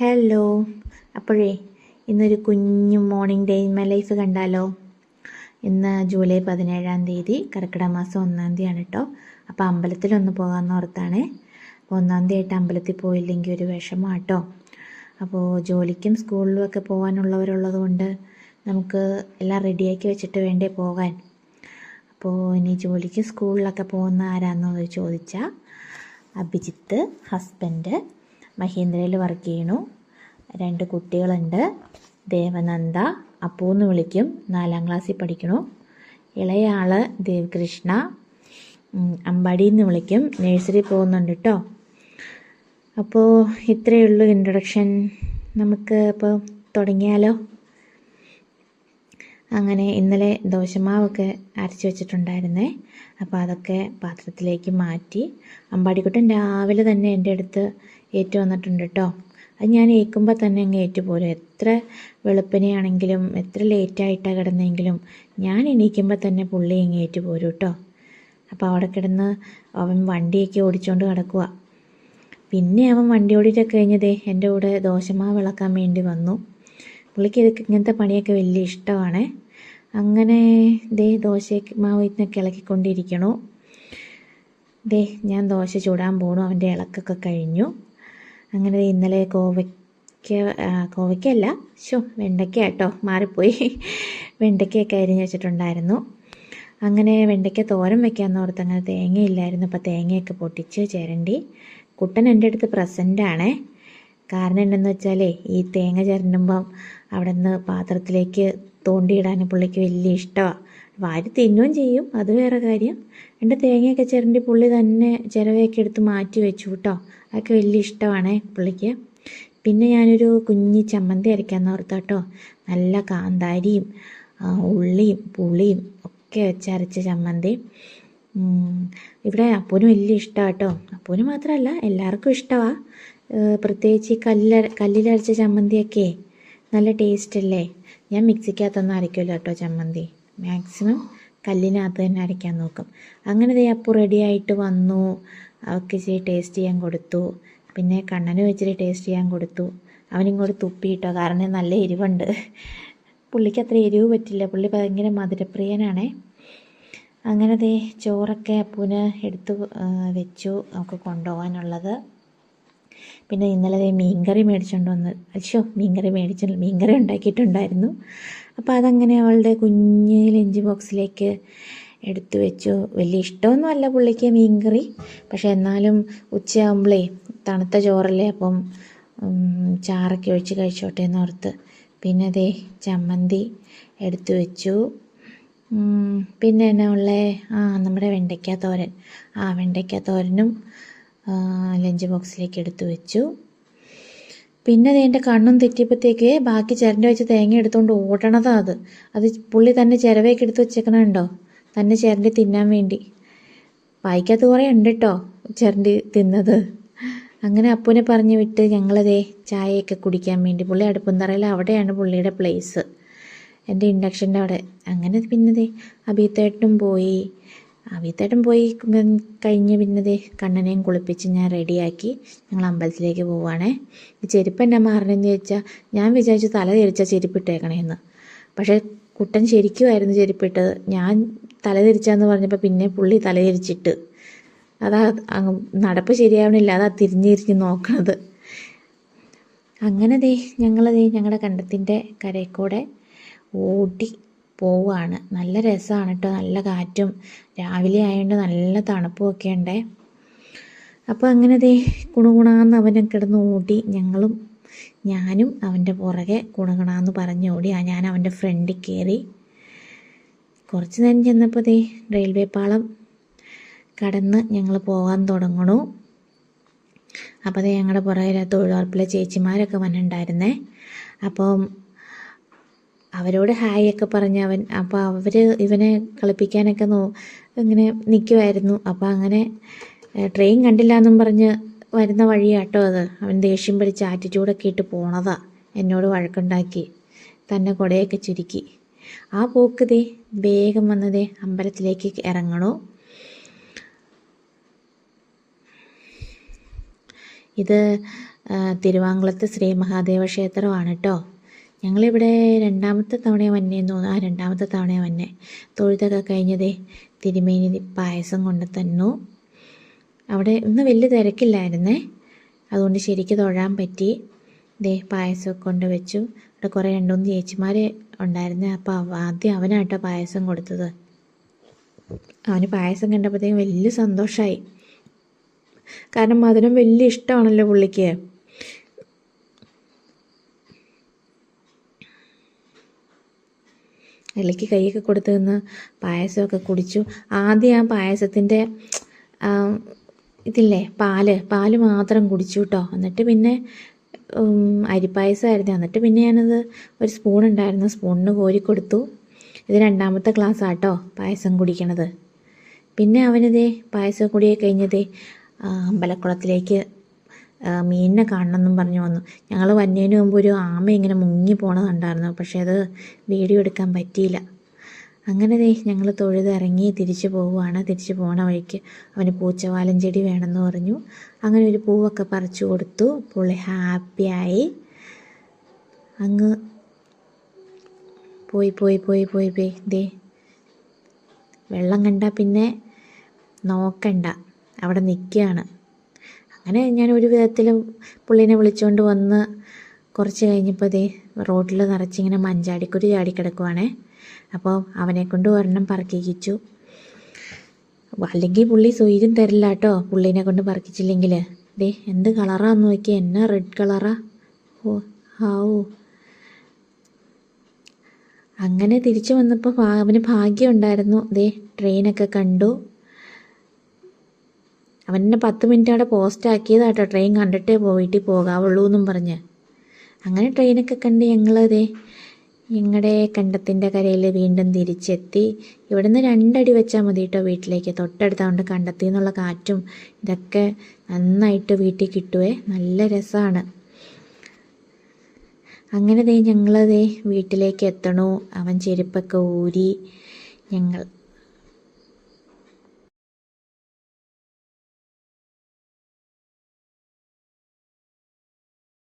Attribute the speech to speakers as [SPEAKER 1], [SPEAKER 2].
[SPEAKER 1] Hello അപ്പോഴേ ഇന്നൊരു കുഞ്ഞു morning day in my life കണ്ടാലോ? ഇന്ന് ജൂലൈ പതിനേഴാം തീയതി കർക്കിടക മാസം ഒന്നാം തീയതിയാണ് കേട്ടോ അപ്പോൾ അമ്പലത്തിലൊന്ന് പോകാമെന്ന് ഓർത്താണ്. അപ്പോൾ ഒന്നാം തീയതി ആയിട്ട് അമ്പലത്തിൽ പോയില്ലെങ്കിൽ ഒരു വിഷമം കേട്ടോ അപ്പോൾ ജോലിക്കും സ്കൂളിലും ഒക്കെ പോകാനുള്ളവരുള്ളത് കൊണ്ട് നമുക്ക് എല്ലാം റെഡിയാക്കി വെച്ചിട്ട് വേണ്ടേ പോകാൻ. അപ്പോൾ ഇനി ജോലിക്ക് സ്കൂളിലൊക്കെ പോകുന്ന ആരാന്നോ ചോദിച്ചാൽ അഭിജിത്ത് ഹസ്ബൻഡ് മഹീന്ദ്രയിൽ വർക്ക് ചെയ്യണു രണ്ട് കുട്ടികളുണ്ട്. ദേവനന്ദ അപ്പൂ എന്ന് വിളിക്കും. നാലാം ക്ലാസ്സിൽ പഠിക്കണു ഇളയ ആൾ ദേവകൃഷ്ണ ഉം, എന്ന് വിളിക്കും. നഴ്സറി പോകുന്നുണ്ട് കേട്ടോ അപ്പോൾ ഇത്രയേ ഉള്ളൂ ഇൻട്രൊഡക്ഷൻ നമുക്ക് ഇപ്പോൾ തുടങ്ങിയാലോ? അങ്ങനെ ഇന്നലെ ദോശമാവൊക്കെ അരച്ച് വെച്ചിട്ടുണ്ടായിരുന്നേ. അപ്പോൾ അതൊക്കെ പാത്രത്തിലേക്ക് മാറ്റി അമ്പാടിക്കുട്ടൻ രാവിലെ തന്നെ എന്റെ അടുത്ത് ഏറ്റു വന്നിട്ടുണ്ട് കേട്ടോ അത് ഞാൻ ഏൽക്കുമ്പോൾ തന്നെ അങ്ങ് ഏറ്റുപോലും എത്ര വെളുപ്പിനെയാണെങ്കിലും എത്ര ലേറ്റായിട്ടാണ് കിടന്നെങ്കിലും ഞാൻ എണീക്കുമ്പോൾ തന്നെ പുള്ളി ഇങ്ങ് ഏറ്റുപോരും കേട്ടോ അപ്പോൾ അവിടെ കിടന്ന് അവൻ വണ്ടിയൊക്കെ ഓടിച്ചുകൊണ്ട് കിടക്കുക പിന്നെ അവൻ വണ്ടി ഓടിയിട്ടൊക്കെ കഴിഞ്ഞതേ എന്റെ കൂടെ ദോശമാവ് വിളക്കാൻ വേണ്ടി വന്നു. പുള്ളിക്ക് ഇതൊക്കെ ഇങ്ങനത്തെ പണിയൊക്കെ വലിയ ഇഷ്ടമാണ്. അങ്ങനെ ദേ ദോശയ്ക്ക് മാവ് ഇന്നൊക്കെ ഇളക്കിക്കൊണ്ടിരിക്കണു. ദേ ഞാൻ ദോശ ചൂടാൻ പോണു അവന്റെ ഇളക്കൊക്കെ കഴിഞ്ഞു. അങ്ങനെ ഇന്നലെ കോവയ്ക്ക കോവയ്ക്കല്ല ശോ വെണ്ടയ്ക്ക കേട്ടോ മാറിപ്പോയി. വെണ്ടയ്ക്കയൊക്കെ അരിഞ്ഞ് വെച്ചിട്ടുണ്ടായിരുന്നു. അങ്ങനെ വെണ്ടയ്ക്ക തോരൻ വെക്കാമെന്ന് ഓർത്ത് അങ്ങനെ തേങ്ങയില്ലായിരുന്നു അപ്പോൾ തേങ്ങയൊക്കെ പൊട്ടിച്ച് ചിരണ്ടി. കുട്ടൻ എന്റെ അടുത്ത് പ്രസന്റാണേ കാരണം എന്തെന്ന് വെച്ചാലേ ഈ തേങ്ങ ചിരണ്ടുമ്പം അവിടെ നിന്ന് പാത്രത്തിലേക്ക് തോണ്ടിയിടാൻ പുള്ളിക്ക് വലിയ ഇഷ്ടമാണ് വാരി തിന്നുകയും ചെയ്യും അത് വേറെ കാര്യം. എന്റെ തേങ്ങയൊക്കെ ചിരണ്ടി പുള്ളി തന്നെ ചിരവയൊക്കെ എടുത്ത് മാറ്റി വെച്ചു കേട്ടോ. അതൊക്കെ വലിയ ഇഷ്ടമാണ് പുള്ളിക്ക്. പിന്നെ ഞാനൊരു കുഞ്ഞി ചമ്മന്തി അരയ്ക്കാമെന്ന് ഓർത്താട്ടോ നല്ല കാന്താരിയും ഉള്ളിയും പുളിയും ഒക്കെ വെച്ചരച്ച ചമ്മന്തി. ഇവിടെ അപ്പൂന് വലിയ ഇഷ്ടമാണ് കേട്ടോ. അപ്പൂന് മാത്രമല്ല എല്ലാവർക്കും ഇഷ്ടമാണ് പ്രത്യേകിച്ച് ഈ കല്ലിൽ കല്ലിലരച്ച ചമ്മന്തിയൊക്കെ. നല്ല ടേസ്റ്റ് അല്ലേ ഞാൻ മിക്സിക്കകത്തൊന്നും അരയ്ക്കില്ല കേട്ടോ ചമ്മന്തി. മാക്സിമം കല്ലിനകത്ത് തന്നെ അരയ്ക്കാൻ നോക്കും. അങ്ങനെ ദേ അപ്പു റെഡിയായിട്ട് വന്നു. അവൾക്ക് ഇച്ചിരി ടേസ്റ്റ് ചെയ്യാൻ കൊടുത്തു. പിന്നെ കണ്ണന് വെച്ചിട്ട് ടേസ്റ്റ് ചെയ്യാൻ കൊടുത്തു. അവനിങ്ങോട്ട് തുപ്പിയിട്ടോ കാരണം നല്ല എരിവുണ്ട്. പുള്ളിക്ക് അത്ര എരിവ് പറ്റില്ല. പുള്ളി ഭയങ്കര മധുരപ്രിയനാണേ. അങ്ങനെ ദേ ചോറൊക്കെ അപ്പൂന് എടുത്ത് വെച്ചു. നമുക്ക് കൊണ്ടുപോകാനുള്ളത്. പിന്നെ ഇന്നലെ മീൻകറി മേടിച്ചുകൊണ്ട് വന്ന്. അച്ഛോ മീൻകറി മേടിച്ച മീൻകറി ഉണ്ടാക്കിയിട്ടുണ്ടായിരുന്നു. അപ്പോൾ അതങ്ങനെ അവളുടെ കുഞ്ഞ് ലഞ്ച് ബോക്സിലേക്ക് എടുത്തു വെച്ചു. വലിയ ഇഷ്ടമൊന്നുമല്ല പുള്ളിക്ക് മീൻകറി. പക്ഷേ എന്നാലും ഉച്ചയാകുമ്പോളേ തണുത്ത ചോറല്ലേ അപ്പം ചാറൊക്കെ ഒഴിച്ച് കഴിച്ചോട്ടെ എന്ന് ഓർത്ത് പിന്നെ അതേ ചമ്മന്തി എടുത്തു വെച്ചു. പിന്നെ എന്നാ ഉള്ളേ? ആ നമ്മുടെ വെണ്ടയ്ക്ക തോരൻ. ആ വെണ്ടയ്ക്ക തോരനും ലഞ്ച് ബോക്സിലേക്ക് എടുത്തു വെച്ചു. പിന്നെ എന്റെ കണ്ണും തെറ്റിയപ്പോഴത്തേക്ക് ബാക്കി ചിരണ്ടി വെച്ച് തേങ്ങ എടുത്തുകൊണ്ട് ഓടണതാ അത്. അത് പുള്ളി തന്നെ ചിരവയൊക്കെ എടുത്ത് വെച്ചേക്കണുണ്ടോ? തന്നെ ചിരണ്ടി തിന്നാൻ വേണ്ടി. വായിക്കാത്ത കുറേ ഉണ്ട് കേട്ടോ ചിരണ്ടി തിന്നത്. അങ്ങനെ അപ്പൂനെ പറഞ്ഞു വിട്ട് ഞങ്ങളതേ ചായയൊക്കെ കുടിക്കാൻ വേണ്ടി പുള്ളി അടുപ്പന്തറയിൽ അവിടെയാണ് പുള്ളിയുടെ പ്ലേസ് എന്റെ ഇൻഡക്ഷന്റെ അവിടെ. അങ്ങനെ പിന്നതേ അഭിത്തേട്ടനും പോയി. അഭിത്തേട്ടൻ പോയി കഴിഞ്ഞ് പിന്നെ ദേ കണ്ണനെയും കുളിപ്പിച്ച് ഞാൻ റെഡിയാക്കി ഞങ്ങൾ അമ്പലത്തിലേക്ക് പോവുകയാണേ ഈ ചെരുപ്പ് എന്നാ മാറണമെന്ന് ചോദിച്ചാൽ ഞാൻ വിചാരിച്ചു തല തിരിച്ച ചെരുപ്പിട്ടേക്കണേന്ന് പക്ഷേ കുട്ടൻ ശരിക്കുമായിരുന്നു ചെരുപ്പിട്ടത് ഞാൻ തല തിരിച്ചാന്ന് പറഞ്ഞപ്പോൾ പിന്നെ പുള്ളി തല തിരിച്ചിട്ട്. അതാ നടപ്പ് ശരിയാവണില്ല അതാ തിരിഞ്ഞ് തിരിഞ്ഞ് നോക്കണത്. അങ്ങനെ ദേ ഞങ്ങളതേ ഞങ്ങളുടെ കണ്ടത്തിന്റെ കരയിൽ കൂടെ ഓടി പോവുകയാണ് നല്ല രസമാണ് കേട്ടോ നല്ല കാറ്റും രാവിലെ ആയതുകൊണ്ട് നല്ല തണുപ്പും ഒക്കെ ഉണ്ടേ. അപ്പോൾ അങ്ങനെ ദേ കുണുകുണാന്ന് അവനെ കിടന്ന് ഓടി ഞങ്ങളും ഞാനും അവന്റെ പുറകെ കുണുകുണാന്ന് പറഞ്ഞ് ഓടി. ആ ഞാൻ അവന്റെ ഫ്രണ്ടിൽ കയറി കുറച്ച് നേരം ചെന്നപ്പോൾ ദേ റെയിൽവേ പാളം കടന്ന് ഞങ്ങൾ പോകാൻ തുടങ്ങണു. അപ്പോൾ അത് ഞങ്ങളുടെ പുറകിലെ തൊഴിലുറപ്പിലെ ചേച്ചിമാരൊക്കെ വന്നിട്ടുണ്ടായിരുന്നേ. അപ്പം അവരോട് ഹായ് ഒക്കെ പറഞ്ഞ് അവൻ അപ്പോൾ അവർ ഇവനെ കളിപ്പിക്കാനൊക്കെ നോ ഇങ്ങനെ നിൽക്കുമായിരുന്നു അപ്പോൾ അങ്ങനെ ട്രെയിൻ കണ്ടില്ല എന്നും പറഞ്ഞ് വരുന്ന വഴിയാട്ടോ അത്. അവൻ ദേഷ്യം പിടിച്ച് ആറ്റിറ്റ്യൂഡൊക്കെ ഇട്ട് പോണതാ. എന്നോട് വഴക്കുണ്ടാക്കി. തന്നെ കുടയൊക്കെ ചുരുക്കി. ആ പോക്ക് ദേ വേഗം വന്നതേ അമ്പലത്തിലേക്ക് ഇറങ്ങണോ. ഇത് തിരുവാങ്കുളത്ത് ശ്രീ മഹാദേവ ക്ഷേത്രമാണ് കേട്ടോ ഞങ്ങളിവിടെ രണ്ടാമത്തെ തവണ വന്നേന്ന് തോന്നുന്നു. ആ രണ്ടാമത്തെ തവണ വന്നേ. തൊഴുത്തൊക്കെ കഴിഞ്ഞതേ തിരുമേനി പായസം കൊണ്ട് തന്നു അവിടെ ഇന്ന് വലിയ തിരക്കില്ലായിരുന്നേ. അതുകൊണ്ട് ശരിക്ക് തൊഴാൻ പറ്റി. ദേ പായസമൊക്കെ കൊണ്ട് വെച്ചു അവിടെ കുറേ രണ്ട് മൂന്ന് ചേച്ചിമാർ ഉണ്ടായിരുന്നേ. അപ്പോൾ ആദ്യം അവനാട്ടോ പായസം കൊടുത്തത്. അവന് പായസം കണ്ടപ്പോഴത്തേക്കും വലിയ സന്തോഷമായി കാരണം മധുരം വലിയ ഇഷ്ടമാണല്ലോ പുള്ളിക്ക്. ഇലയ്ക്ക് കൈയൊക്കെ കൊടുത്ത് നിന്ന് പായസമൊക്കെ കുടിച്ചു. ആദ്യം ആ പായസത്തിന്റെ ഇതില്ലേ പാൽ പാൽ മാത്രം കുടിച്ചു കേട്ടോ എന്നിട്ട് പിന്നെ അരിപ്പായസമായിരുന്നു. എന്നിട്ട് പിന്നെ ഞാനത് ഒരു സ്പൂൺ ഉണ്ടായിരുന്നു. സ്പൂണിന് കോരി കൊടുത്തു. ഇത് രണ്ടാമത്തെ ക്ലാസ് ആട്ടോ പായസം കുടിക്കണത്. പിന്നെ അവനിതേ പായസം കുടിയൊക്കെ കഴിഞ്ഞതേ അമ്പലക്കുളത്തിലേക്ക് മീനിനെ കാണണമെന്നും പറഞ്ഞു വന്നു. ഞങ്ങൾ വന്നതിന് മുമ്പ് ഒരു ആമ ഇങ്ങനെ മുങ്ങി പോണത് കണ്ടായിരുന്നു. പക്ഷേ അത് വീഡിയോ എടുക്കാൻ പറ്റിയില്ല. അങ്ങനെ ഞങ്ങൾ തൊഴുത് ഇറങ്ങി തിരിച്ചു പോവുകയാണ്. തിരിച്ചു പോണ വഴിക്ക് അവന് പൂച്ചവാലൻ ചെടി വേണമെന്ന് പറഞ്ഞു. അങ്ങനെ ഒരു പൂവൊക്കെ പറിച്ചു കൊടുത്തു. പുള്ളി ഹാപ്പിയായി അങ്ങ് പോയി പോയി പോയി പോയി പോയി. ദേ വെള്ളം കണ്ട പിന്നെ നോക്കണ്ട. അവിടെ നിൽക്കുകയാണ് അങ്ങനെ ഞാൻ ഒരു വിധത്തിൽ പുള്ളീനെ വിളിച്ചുകൊണ്ട് വന്ന് കുറച്ച് കഴിഞ്ഞപ്പോൾ ദേ റോഡിൽ നിറച്ചിങ്ങനെ മഞ്ചാടിക്കുരു ചാടിക്കിടക്കുവാണേ അപ്പോൾ അവനെ കൊണ്ട് ഒരെണ്ണം പറക്കിക്കിച്ചു അല്ലെങ്കിൽ പുള്ളി സ്വീരും തരില്ല കേട്ടോ പുള്ളീനെ കൊണ്ട് പറക്കിച്ചില്ലെങ്കിൽ ദേ എന്ത് കളറാന്ന് നോക്കി എന്നാ റെഡ് കളറാ? ഓ ഹാവൂ. അങ്ങനെ തിരിച്ചു വന്നപ്പോൾ അവന് ഭാഗ്യം ഉണ്ടായിരുന്നു ദേ ട്രെയിനൊക്കെ കണ്ടു. അവനെ പത്ത് മിനിറ്റ് അവിടെ പോസ്റ്റ് ആക്കിയതാട്ടോ ട്രെയിൻ കണ്ടിട്ടേ പോയിട്ട് പോകാവുള്ളൂ എന്നും പറഞ്ഞ്. അങ്ങനെ ട്രെയിനൊക്കെ കണ്ട് ഞങ്ങളതേ ഞങ്ങളുടെ കണ്ടത്തിന്റെ കരയിൽ വീണ്ടും തിരിച്ചെത്തി. ഇവിടുന്ന് രണ്ടടി വെച്ചാൽ മതി കേട്ടോ വീട്ടിലേക്ക്. തൊട്ടടുത്താണ്ട് കണ്ടത്തിൽ നിന്നുള്ള കാറ്റും ഇതൊക്കെ നന്നായിട്ട് വീട്ടിൽ കിട്ടുവേ. നല്ല രസമാണ് അങ്ങനെ ദേ ഞങ്ങൾ ദേ വീട്ടിലേക്ക് എത്തണു. അവൻ ചെരുപ്പൊക്കെ ഊരി ഞങ്ങൾ